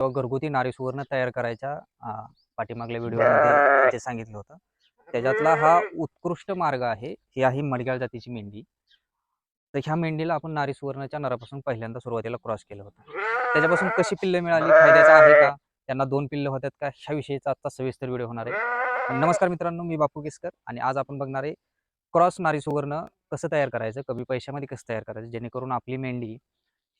किंवा घरगुती नारी सुवर्ण तयार करायच्या पाठीमागल्या व्हिडिओमध्ये जे सांगितलं होतं. त्याच्यातला हा उत्कृष्ट मार्ग आहे ही आहे मडग्याळ जातीची मेंढी. तर ह्या मेंढीला आपण नारी सुवर्णाच्या नरापासून पहिल्यांदा सुरुवातीला क्रॉस केलं होतं. त्याच्यापासून कशी पिल्लं मिळाली? फायद्याचं आहे का? त्यांना दोन पिल्लं होतात का? ह्या विषयीचा आजचा सविस्तर व्हिडिओ होणार आहे. नमस्कार मित्रांनो मी बापू केसकर आणि आज आपण बघणार आहे क्रॉस नारी सुवर्ण कसं तयार करायचं कमी पैशामध्ये कसं तयार करायचं जेणेकरून आपली मेंढी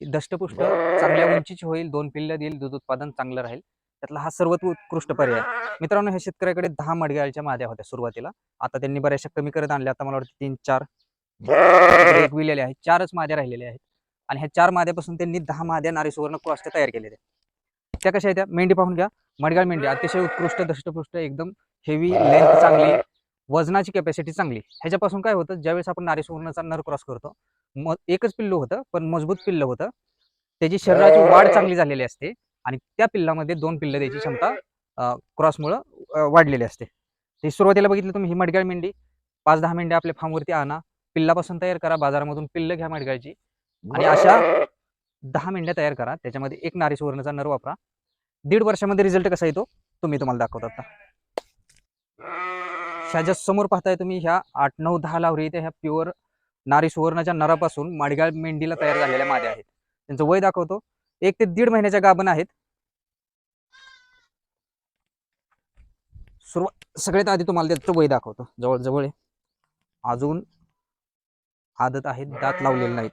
दष्टपुष्ट चांगल्या उंचीची होईल दोन पिल्ल्या देईल दूध उत्पादन चांगलं राहील. त्यातला हा सर्वात उत्कृष्ट पर्याय. मित्रांनो ह्या शेतकऱ्याकडे दहा मडगाळच्या माद्या होत्या सुरुवातीला. आता त्यांनी बऱ्याचशा कमी करत आणल्या. आता मला वाटतं तीन चार म्हणजे एक विलेले आहेत. चारच माद्या राहिलेल्या आहेत. आणि ह्या चार माद्यापासून त्यांनी दहा माद्या नारी सुवर्ण क्रॉसच्या तयार केलेल्या आहेत. त्या कशा आहेत त्या? मेंढी पाहून घ्या. मडगाळ मेंढी अतिशय उत्कृष्ट दष्टपुष्ट एकदम हेवी लेंथ चांगली. वजनाची कॅपॅसिटी चांगली. ह्याच्यापासून काय होतं? ज्यावेळेस आपण नारी सुवर्णचा नर क्रॉस करतो एकच पिल्लू होतं पण मजबूत पिल्लं होतं. त्याची शरीराची वाढ चांगली झालेली असते आणि त्या पिल्लामध्ये दोन पिल्लं द्यायची क्षमता क्रॉसमुळं वाढलेली असते. ते सुरुवातीला बघितलं तुम्ही ही मडगाळ मेंढी पाच दहा मेंढ्या आपल्या फार्मवरती आणा पिल्लापासून तयार करा बाजारामधून पिल्लं घ्या मडगाळची आणि अशा दहा मेंढ्या तयार करा त्याच्यामध्ये एक नारी सुवर्णचा नर वापरा. दीड वर्षामध्ये रिझल्ट कसा येतो तुम्ही तुम्हाला दाखवतो आता. ह्या ज्या समोर पाहताय तुम्ही ह्या आठ नऊ दहा लावरी इथे ह्या प्युअर नारी सुवर्णाच्या नरापासून माडगाळ मेंढीला तयार झालेल्या माद्या आहेत. त्यांचं वय दाखवतो. एक ते दीड महिन्याच्या गाभण आहेत. सुरुवात सगळ्यात आधी तुम्हाला त्याचं वय दाखवतो. जवळ जवळ अजून आदत आहेत दात लावलेले नाहीत.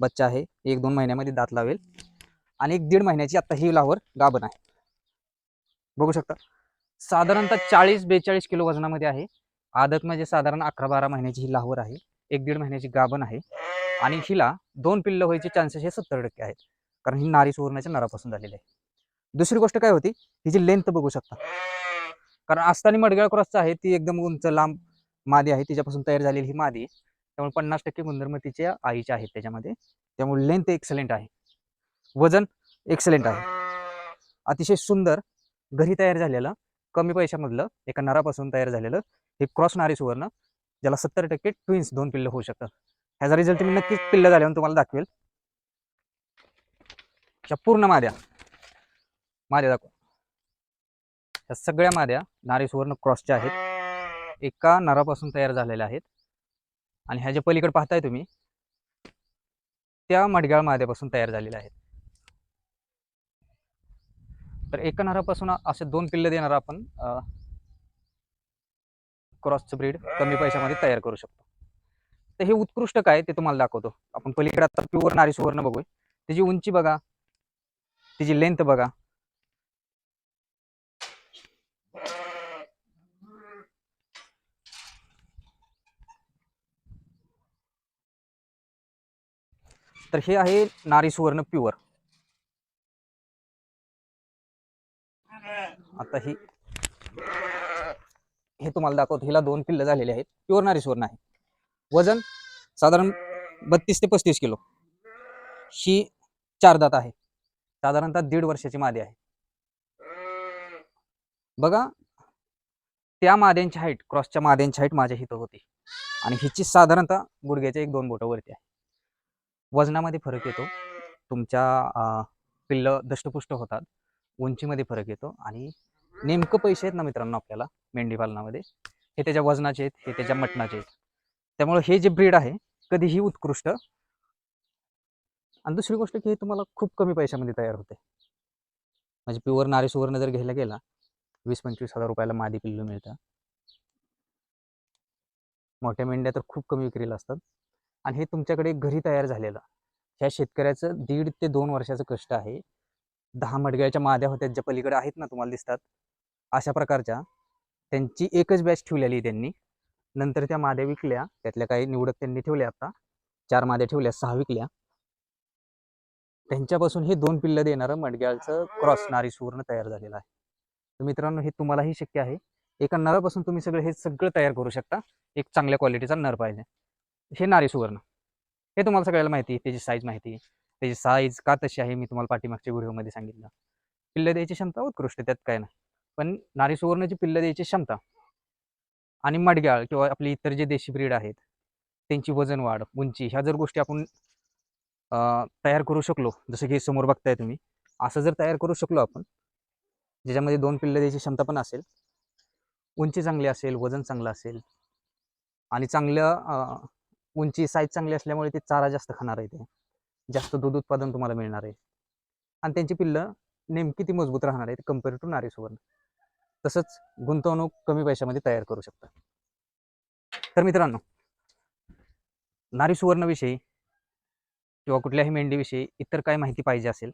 बच्चा आहे एक दोन महिन्यामध्ये दात लावेल. आणि एक दीड महिन्याची आता ही लावर गाभण आहे. बघू शकता. साधारणतः चाळीस बेचाळीस किलो वजनामध्ये आहे. आदत म्हणजे साधारण अकरा बारा महिन्याची ही लाहोर आहे. एक दीड महिन्याची गाभण आहे. आणि हिला दोन पिल्लं व्हायचे चान्सेस हे सत्तर टक्के आहेत. कारण ही नारी सुवर्णाच्या नरापासून झालेली आहे. दुसरी गोष्ट काय होती? हिची लेंथ बघू शकता. कारण आस्तानी मडगळ क्रॉसचा आहे ती एकदम उंच लांब मादी आहे. तिच्यापासून तयार झालेली ही मादी त्यामुळे पन्नास टक्के गुणधर्म तिच्या आईचे आहेत त्याच्यामध्ये. त्यामुळे लेंथ एक्सलेंट आहे. वजन एक्सलेंट आहे. अतिशय सुंदर घरी तयार झालेलं कमी पैशामधलं एका नरापासून तयार झालेलं हे क्रॉस नारी सुवर्ण ज्याला सत्तर टक्के ट्विन्स दोन पिल्लं होऊ शकतात. ह्याचा रिझल्ट मी नक्कीच पिल्लं झाल्यावर तुम्हाला दाखवेल. ह्या पूर्ण माद्या. माद्या दाखव. ह्या सगळ्या माद्या नारी सुवर्ण क्रॉसच्या आहेत. एका नरापासून तयार झालेल्या आहेत. आणि ह्या ज्या पलीकडे पाहताय तुम्ही त्या मडगाळ माद्यापासून तयार झालेल्या आहेत. तर एका नरापासून असे दोन पिल्लं देणार आपण क्रॉसचं ब्रीड कमी पैशामध्ये तयार करू शकतो. तर हे उत्कृष्ट काय ते तुम्हाला दाखवतो. आपण पलीकडे आता प्युअर नारी सुवर्ण बघूय. त्याची उंची बघा. तिची लेंथ बघा. तर हे आहे नारी सुवर्ण प्युअर आता ही हे तुम्हाला दाखवतो. हिला दोन पिल्ल झालेले आहेत. प्युअर नारी सुवर्ण आहे वजन साधारण बत्तीस ते पस्तीस किलो. ही चार दात आहे. साधारणतः दीड वर्षाची मादी आहे. बघा त्या माद्यांची हाईट क्रॉसच्या माद्यांची हाईट माझ्या हिथं होती. आणि हिची साधारणतः गुडघ्याच्या एक दोन बोटं वरती आहे. वजनामध्ये फरक येतो. तुमच्या पिल्ल दष्टपुष्ट होतात. उंचीमध्ये फरक येतो. आणि नेमकं पैसे आहेत ना मित्रांनो आपल्याला मेंढी पालनामध्ये? हे त्याच्या वजनाचे आहेत हे त्याच्या मटणाचे आहेत. त्यामुळे हे जे ब्रीड आहे कधीही उत्कृष्ट. आणि दुसरी गोष्ट की हे तुम्हाला खूप कमी पैशामध्ये तयार होते. म्हणजे प्युअर नारी सुवर्ण जर घ्यायला गेला वीस पंचवीस हजार रुपयाला मादी पिल्लू मिळतं. मोठ्या मेंढ्या तर खूप कमी विक्रीला असतात. आणि हे तुमच्याकडे घरी तयार झालेलं. ह्या शेतकऱ्याचं दीड ते दोन वर्षाचं कष्ट आहे. दहा मडग्याच्या माद्या होत्या ज्या पलीकडे आहेत ना तुम्हाला दिसतात. अशा प्रकारच्या त्यांची एकच बॅच ठेवलेली त्यांनी. नंतर त्या माद्या विकल्या. त्यातल्या काही निवडक त्यांनी ठेवल्या आता. चार माद्या ठेवल्या सहा विकल्या. त्यांच्यापासून हे दोन पिल्लं देणारं मडग्याळचं क्रॉस नारी सुवर्ण तयार झालेलं आहे. तर मित्रांनो हे तुम्हालाही शक्य आहे. एका नरापासून तुम्ही सगळं हे सगळं तयार करू शकता. एक चांगल्या क्वालिटीचा नर पाहिजे. हे नारी सुवर्ण. हे तुम्हाला सगळ्याला माहिती आहे. त्याची साईज माहिती आहे. त्याची साईज का तशी आहे मी तुम्हाला पाठीमागच्या व्हिडिओमध्ये सांगितलं. पिल्लं द्यायची क्षमता उत्कृष्ट त्यात काय नाही. पण नारी सुवर्णाची पिल्लं द्यायची क्षमता. आणि मडग्याळ किंवा आपली इतर जे देशी ब्रीड आहेत त्यांची वजन वाढ उंची ह्या जर गोष्टी आपण तयार करू शकलो जसं की समोर बघताय तुम्ही असं जर तयार करू शकलो आपण ज्याच्यामध्ये दोन पिल्लं द्यायची क्षमता पण असेल उंची चांगली असेल वजन चांगलं असेल आणि चांगलं उंची साईज चांगली असल्यामुळे ते चारा जास्त खाणार आहे ते. जास्त दूध उत्पादन तुम्हाला मिळणार आहे. आणि त्यांची पिल्लं नेमकी ती मजबूत राहणार आहेत कंपेअर टू नारी सुवर्ण. तसंच गुंतवणूक कमी पैशामध्ये तयार करू शकता. तर मित्रांनो नारी सुवर्णविषयी किंवा कुठल्याही मेंढीविषयी इतर काय माहिती पाहिजे असेल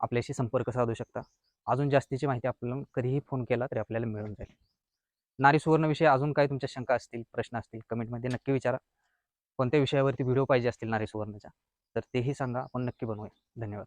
आपल्याशी संपर्क साधू शकता. अजून जास्तीची माहिती आपल्याला कधीही फोन केला तरी आपल्याला मिळून जाईल. नारी सुवर्णविषयी अजून काय तुमच्या शंका असतील प्रश्न असतील कमेंटमध्ये नक्की विचारा. कोणत्या विषयावरती व्हिडिओ पाहिजे असतील नारी सुवर्णच्या तर तेही सांगा. आपण नक्की बनवूया. धन्यवाद.